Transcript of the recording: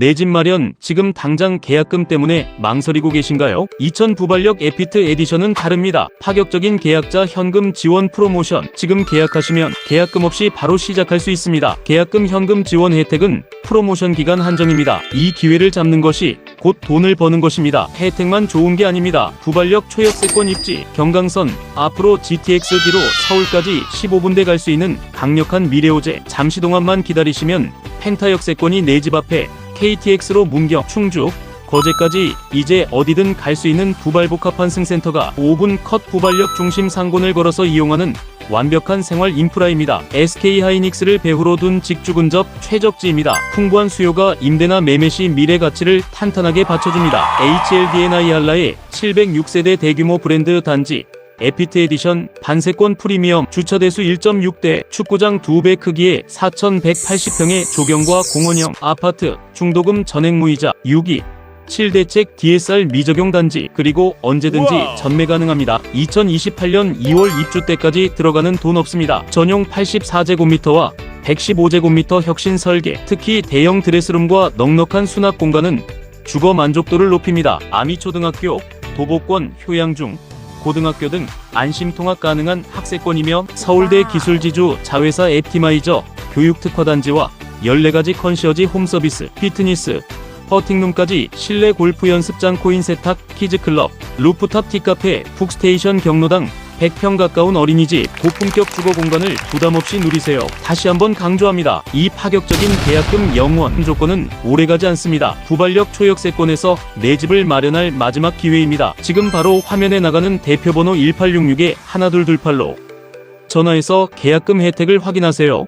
내 집 마련 지금 당장 계약금 때문에 망설이고 계신가요? 2000 부발력 에피트 에디션은 다릅니다. 파격적인 계약자 현금 지원 프로모션. 지금 계약하시면 계약금 없이 바로 시작할 수 있습니다. 계약금 현금 지원 혜택은 프로모션 기간 한정입니다. 이 기회를 잡는 것이 곧 돈을 버는 것입니다. 혜택만 좋은 게 아닙니다. 부발력 초역세권 입지, 경강선, 앞으로 GTX-D로 서울까지 15분대 갈 수 있는 강력한 미래호재. 잠시 동안만 기다리시면 펜타 역세권이 내 집 앞에 KTX로 문경, 충주, 거제까지 이제 어디든 갈 수 있는 부발복합 환승센터가 5분 컷 부발력 중심 상권을 걸어서 이용하는 완벽한 생활 인프라입니다. SK 하이닉스를 배후로 둔 직주 근접 최적지입니다. 풍부한 수요가 임대나 매매 시 미래 가치를 탄탄하게 받쳐줍니다. HLDNI 한라의 706세대 대규모 브랜드 단지 에피트 에디션 반세권 프리미엄 주차 대수 1.6대 축구장 2배 크기의 4,180평의 조경과 공원형 아파트 중도금 전액 무이자 6위 7대책 DSR 미적용 단지 그리고 언제든지 우와. 전매 가능합니다. 2028년 2월 입주 때까지 들어가는 돈 없습니다. 전용 84제곱미터와 115제곱미터 혁신 설계 특히 대형 드레스룸과 넉넉한 수납 공간은 주거 만족도를 높입니다. 아미초등학교, 도보권, 효양중, 고등학교 등 안심 통학 가능한 학세권이며 서울대 기술지주 자회사 앱티마이저 교육특화단지와 14가지 컨시어지 홈서비스, 피트니스, 퍼팅룸까지 실내 골프 연습장 코인 세탁, 키즈클럽, 루프탑 티카페, 푹스테이션 경로당, 100평 가까운 어린이집, 고품격 주거 공간을 부담없이 누리세요. 다시 한번 강조합니다. 이 파격적인 계약금 영원 조건은 오래가지 않습니다. 부발력 초역세권에서 내 집을 마련할 마지막 기회입니다. 지금 바로 화면에 나가는 대표번호 1866에 하나둘둘팔로 전화해서 계약금 혜택을 확인하세요.